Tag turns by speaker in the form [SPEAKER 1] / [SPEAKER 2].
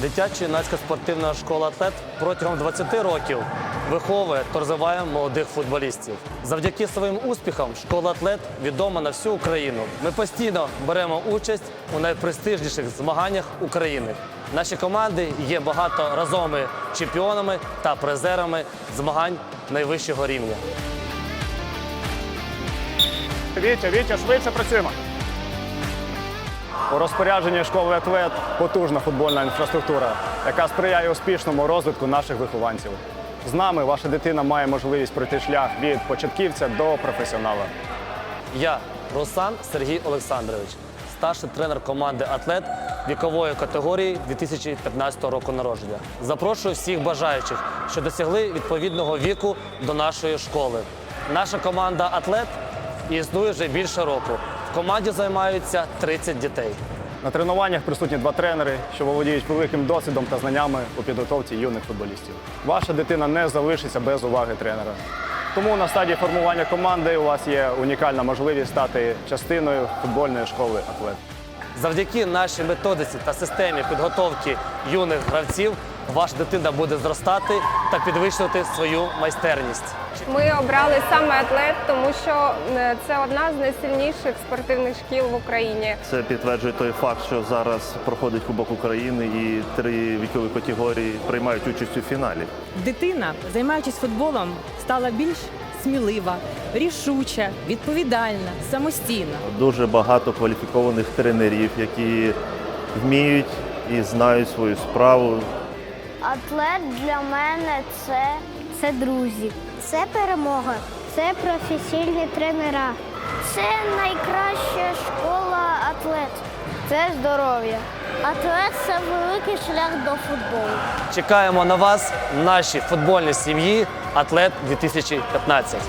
[SPEAKER 1] Дитячо-юнацька спортивна школа «Атлет» протягом 20 років виховує та розвиває молодих футболістів. Завдяки своїм успіхам школа «Атлет» відома на всю Україну. Ми постійно беремо участь у найпрестижніших змаганнях України. Наші команди є багаторазовими чемпіонами та призерами змагань найвищого рівня.
[SPEAKER 2] Вітя, Вітя, швидше працюємо. У розпорядженні школи «Атлет» потужна футбольна інфраструктура, яка сприяє успішному розвитку наших вихованців. З нами ваша дитина має можливість пройти шлях від початківця до професіонала.
[SPEAKER 1] Я Русан Сергій Олександрович, старший тренер команди Атлет вікової категорії 2015 року народження. Запрошую всіх бажаючих, що досягли відповідного віку до нашої школи. Наша команда Атлет існує вже більше року. В команді займаються 30 дітей.
[SPEAKER 2] На тренуваннях присутні два тренери, що володіють великим досвідом та знаннями у підготовці юних футболістів. Ваша дитина не залишиться без уваги тренера. Тому на стадії формування команди у вас є унікальна можливість стати частиною футбольної школи «Атлет».
[SPEAKER 1] Завдяки нашій методиці та системі підготовки юних гравців ваша дитина буде зростати та підвищувати свою майстерність.
[SPEAKER 3] Ми обрали саме атлет, тому що е, це одна з найсильніших спортивних шкіл в Україні.
[SPEAKER 4] Це підтверджує той факт, що зараз проходить Кубок України і три вікові категорії приймають участь у фіналі.
[SPEAKER 5] Дитина, займаючись футболом, стала більш смілива, рішуча, відповідальна, самостійна.
[SPEAKER 4] Дуже багато кваліфікованих тренерів, які вміють і знають свою справу.
[SPEAKER 6] Атлет для мене це, це друзі, це перемога, це професійні тренера. Це найкраща школа атлет. Це здоров'я. Атлет це великий шлях до футболу.
[SPEAKER 1] Чекаємо на вас наші футбольні сім'ї Атлет 2015.